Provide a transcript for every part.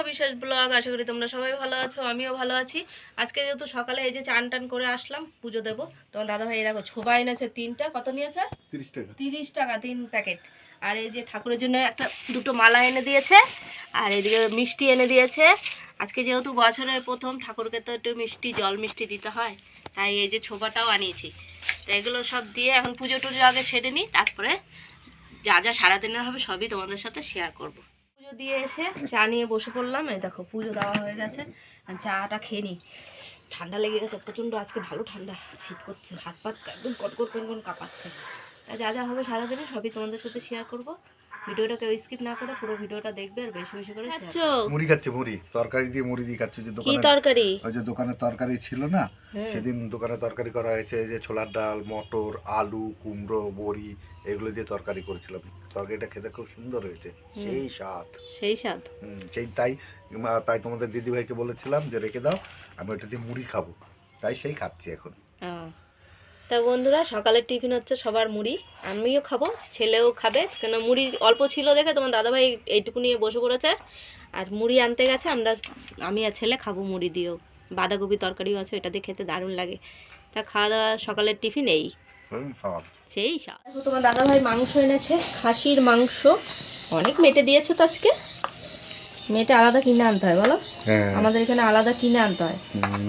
সুমা বিশ্বাস ব্লগ আশা করি তোমরা সবাই ভালো আছো আমিও ভালো আছি। আজকে যেহেতু সকালে এই যে চান টান করে আসলাম পুজো দেবো। তোমার দাদা ভাই দেখো ছোবা এনেছে তিনটা কত নিয়েছে? তিরিশ টাকা। তিন প্যাকেট। আর এই যে ঠাকুরের জন্য একটা দুটো মালা এনে দিয়েছে আর এদিকে মিষ্টি এনে দিয়েছে। আজকে যেহেতু বছরের প্রথম ঠাকুরকে তো একটু মিষ্টি জল মিষ্টি দিতে হয় তাই এই যে ছোবাটাও আনিয়েছি। তো এগুলো সব দিয়ে এখন পুজো টুজো আগে সেরে নিই তারপরে যা যা সারাদিনের হবে সবই তোমাদের সাথে শেয়ার করব। পুজো দিয়ে এসে চা নিয়ে বসে পড়লাম। এই দেখো, পুজো দেওয়া হয়ে গেছে। চাটা খেয়ে নিই ঠান্ডা লেগে গেছে, প্রচণ্ড আজকে ভালো ঠান্ডা। শীত করছে হাত পাত একদম কটকট কোন কোন কাঁপাচ্ছে যা যা হবে সারাদিনে সবই তোমাদের সাথে শেয়ার করব। ভিডিওটা কেউ স্কিপ না করে পুরো ভিডিওটা দেখবে আর বেশি বেশি করে share মুড়ি খাচ্ছে মুড়ি। তরকারি দিয়ে মুড়ি দিয়ে খাচ্ছে যে কি দোকানে তরকারি? ওই যে দোকানে তরকারি ছিল না। সেদিন দোকানে তরকারি করা হয়েছে যে ছোলার ডাল মটর আলু কুমড়ো বড়ি এগুলো দিয়ে তরকারি করেছিলাম। তরকারিটা খেতে খুব সুন্দর হয়েছে। সেই স্বাদ। সেই স্বাদ। হুম, সেই তাই তাই তোমাদের দিদি ভাইকে বলেছিলাম যে রেখে দাও আমি ওটা দিয়ে মুড়ি খাব। তাই সেই খাচ্ছি এখন। তা বন্ধুরা সকালের টিফিন হচ্ছে সবার মুড়ি। আমিও খাব ছেলেও খাবে কেন মুড়ি অল্প ছিল দেখে তোমার দাদাভাই এইটুকু নিয়ে বসে পড়েছে। আর মুড়ি আনতে গেছে আমরা আমি আর ছেলে খাব মুড়ি দিয়েও। বাঁধাকপি তরকারিও আছে এটা দিয়ে খেতে দারুণ লাগে। তা খাওয়া দাওয়া সকালের টিফিন এই। সব। সেই সব। তোমার দাদাভাই মাংস এনেছে খাসির মাংস। অনেক মেটে দিয়েছে তো আজকে। মেটে আলাদা কিনে আনতে হয় বলো? হ্যাঁ। আমাদের এখানে আলাদা কিনে আনতে হয়।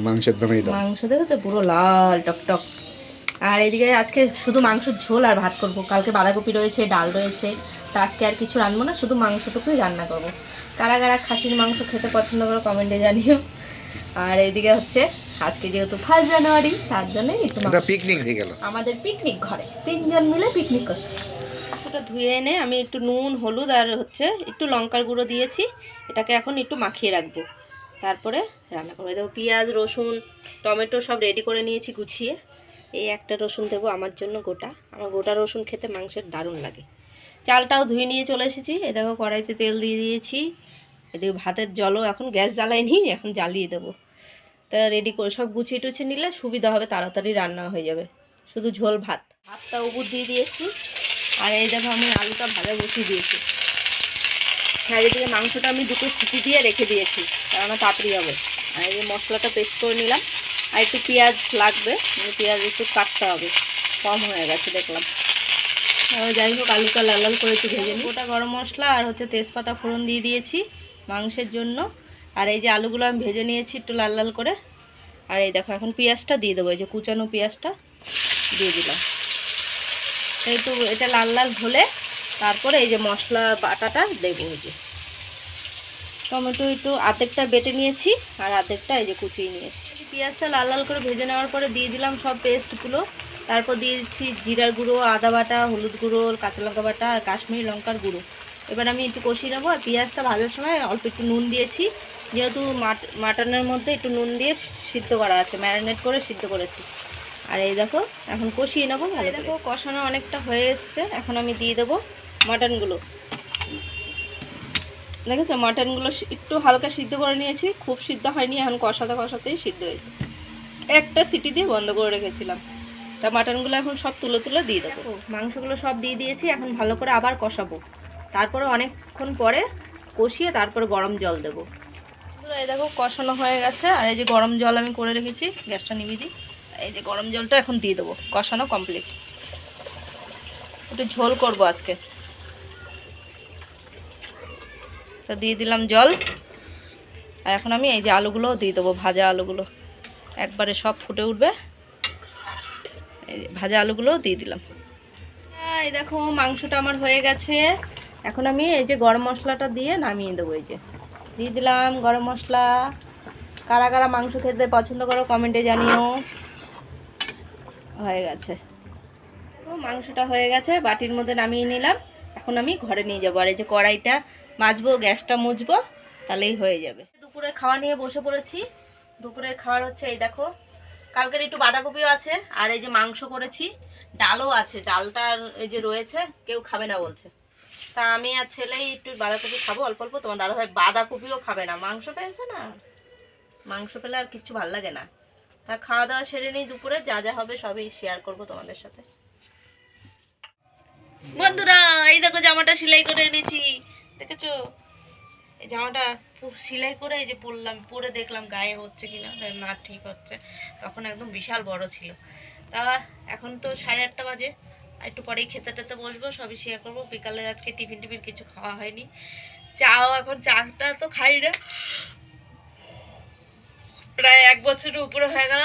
মাংসের দামেই মাংস দেখেছ? পুরো লাল টকটক। আর এদিকে আজকে শুধু মাংসের ঝোল আর ভাত করব। কালকে বাঁধাকপি রয়েছে ডাল রয়েছে। তা আজকে আর কিছু রান্নবো না শুধু মাংসটুকুই রান্না করব। কারা কারা খাসির মাংস খেতে পছন্দ করো কমেন্টে জানিও। আর এদিকে হচ্ছে আজকে যেহেতু ফার্স্ট জানুয়ারি তার জন্যই একটু পিকনিক হয়ে গেল আমাদের পিকনিক ঘরে। তিনজন মিলে পিকনিক করছি। ওটা ধুয়ে এনে আমি একটু নুন হলুদ আর হচ্ছে একটু লঙ্কার গুঁড়ো দিয়েছি। এটাকে এখন একটু মাখিয়ে রাখব। তারপরে রান্না করব। এই দেখো পেঁয়াজ রসুন টমেটো সব রেডি করে নিয়েছি গুছিয়ে। এই একটা রসুন দেবো আমার জন্য গোটা। আমার গোটা রসুন খেতে মাংসের দারুণ লাগে। চালটাও ধুয়ে নিয়ে চলে এসেছি। এই দেখো কড়াইতে তেল দিয়ে দিয়েছি। এদিকে ভাতের জলও এখন গ্যাস জ্বালাইনি, এখন জ্বালিয়ে দেবো। তা রেডি করে সব গুছিয়ে টুছিয়ে নিলে সুবিধা হবে, তাড়াতাড়ি রান্না হয়ে যাবে। শুধু ঝোল, ভাত। ভাতটা উপর দিয়ে দিয়েছি। আর এই দেখো আমি আলুটা ভাজা বসিয়ে দিয়েছি। আর এদিকে মাংসটা আমি দুটো সিটি দিয়ে রেখে দিয়েছি কারণ তাড়াতাড়ি হবে। আর এই মশলাটা পেস্ট করে নিলাম। আর একটু পেঁয়াজ লাগবে মানে পেঁয়াজ একটু কাটতে হবে কম হয়ে গেছে দেখলাম। যাই হোক আলুটা লাল লাল করে একটু ভেজে নিই। ওটা গরম মশলা আর হচ্ছে তেজপাতা ফোড়ন দিয়ে দিয়েছি মাংসের জন্য। আর এই যে আলুগুলো আমি ভেজে নিয়েছি একটু লাল লাল করে। আর এই দেখো এখন পেঁয়াজটা দিয়ে দেবো এই যে কুচানো পেঁয়াজটা দিয়ে দিলাম। এই তো এটা লাল লাল হলে তারপরে এই যে মশলা বাটাটা দেবো এই যে। টমেটো একটু আর্ধেকটা বেটে নিয়েছি আর আর্ধেকটা এই যে কুচিয়ে নিয়েছি। পেঁয়াজটা লাল লাল করে ভেজে নেওয়ার পরে দিয়ে দিলাম সব পেস্টগুলো। তারপর দিয়ে দিচ্ছি জিরার গুঁড়ো আদা বাটা হলুদ গুঁড়ো কাঁচা লঙ্কা বাটা আর কাশ্মীরি লঙ্কার গুঁড়ো। এবার আমি একটু কষিয়ে নেব আর পেঁয়াজটা ভাজার সময় অল্প একটু নুন দিয়েছি। যেহেতু মাট মাটনের মধ্যে একটু নুন দিয়ে সিদ্ধ করা আছে ম্যারিনেট করে সিদ্ধ করেছি। আর এই দেখো এখন কষিয়ে নেব ভালো দেখো কষানো অনেকটা হয়ে এসছে এখন আমি দিয়ে দেবো মাটনগুলো। দেখেছ? মাটনগুলো একটু হালকা সিদ্ধ করে নিয়েছি। খুব সিদ্ধ হয়নি এখন কষাতে কষাতেই সিদ্ধ হয়েছে একটা সিটি দিয়ে বন্ধ করে রেখেছিলাম। তা মাটনগুলো এখন সব তুলে তুলে দিয়ে দেবো। মাংসগুলো সব দিয়ে দিয়েছি এখন ভালো করে আবার কষাবো। তারপরে অনেকক্ষণ পরে কষিয়ে তারপরে গরম জল দেবো। এই দেখো কষানো হয়ে গেছে। আর এই যে গরম জল আমি করে রেখেছি গ্যাসটা নিবি দিই। এই যে গরম জলটা এখন দিয়ে দেবো কষানো কমপ্লিট একটু ঝোল করব আজকে। তো দিয়ে দিলাম জল। আর এখন আমি এই যে আলুগুলোও দিয়ে দেবো, ভাজা আলুগুলো। একবারে সব ফুটে উঠবে। এই ভাজা আলুগুলোও দিয়ে দিলাম। এই দেখো, মাংসটা আমার হয়ে গেছে। এখন আমি এই যে গরম মশলাটা দিয়ে নামিয়ে দেবো, এই যে। দিয়ে দিলাম গরম মশলা। কারা কারা মাংস খেতে পছন্দ করো কমেন্টে জানিও। হয়ে গেছে। মাংসটা হয়ে গেছে, বাটির মধ্যে নামিয়ে নিলাম। এখন আমি ঘরে নিয়ে যাব। আর এই যে কড়াইটা মাজবো, গ্যাসটা মুছবো, তাহলেই হয়ে যাবে। দুপুরের খাওয়া নিয়ে বসে পড়েছি। দুপুরের খাওয়ার হচ্ছে এই দেখো, কালকের একটু বাঁধাকপিও আছে, আর এই যে মাংস করেছি, ডালও আছে ডালটা এই যে রয়েছে, কেউ খাবে না বলছে। তা আমি আর ছেলেই একটু বাঁধাকপি খাব, অল্প অল্প, তোমার দাদাভাই বাঁধাকপিও খাবে না। মাংস পেয়েছে না? মাংস পেলে আর কিচ্ছু ভালো লাগে না। তা খাওয়া দাওয়া সেরে নিই দুপুরে, যা যা হবে সবই শেয়ার করব তোমাদের সাথে। বন্ধুরা, এই দেখো জামাটা সেলাই করে এনেছি। দেখেছ? এই জামাটা সেলাই করে এই যে পরলাম, পরে দেখলাম গায়ে হচ্ছে কিনা না ঠিক হচ্ছে। তখন একদম বিশাল বড় ছিল। তা এখন তো সাড়ে আটটা বাজে। একটু পরেই খেতে টেতে বসবো, সবই শেয়ার করব। বিকালের আজকে টিফিন টিফিন কিছু খাওয়া হয়নি। চাও এখন, চাটা তো খাই না। প্রায় এক বছরের উপরে হয়ে গেল।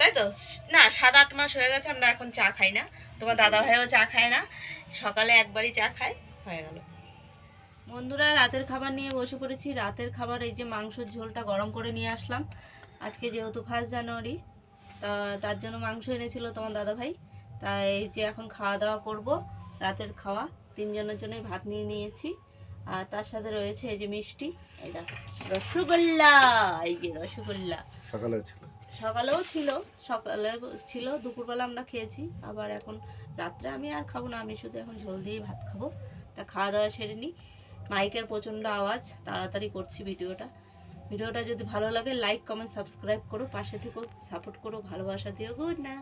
তাই তো? না, সাত আট মাস হয়ে গেছে, আমরা এখন চা খাই না। তোমার দাদা ভাইও চা খায় না। সকালে একবারই চা খায়, হয়ে গেল। বন্ধুরা রাতের খাবার নিয়ে বসে পড়েছি। রাতের খাবার এই যে মাংসের ঝোলটা গরম করে নিয়ে আসলাম। আজকে যেহেতু ফার্স্ট জানুয়ারি তা তার জন্য মাংস এনেছিল তোমার দাদা ভাই তা এই যে এখন খাওয়া দাওয়া করব রাতের খাওয়া। তিনজনের জন্যই ভাত নিয়ে নিয়েছি। আর তার সাথে রয়েছে এই যে মিষ্টি। এই দেখো রসগোল্লা। এই যে রসগোল্লা। সকালে ছিল। সকালেও ছিল। সকালে ছিল দুপুরবেলা আমরা খেয়েছি। আবার এখন রাত্রে আমি আর খাব না আমি শুধু এখন ঝোল দিয়েই ভাত খাব। তা খাওয়া দাওয়া সেরে নিই মাইকের প্রচণ্ড আওয়াজ, তাড়াতাড়ি করছি ভিডিওটা। ভিডিওটা যদি ভালো লাগে লাইক কমেন্ট সাবস্ক্রাইব করো, পাশে থেকেও সাপোর্ট করো, ভালোবাসা দিও গুড না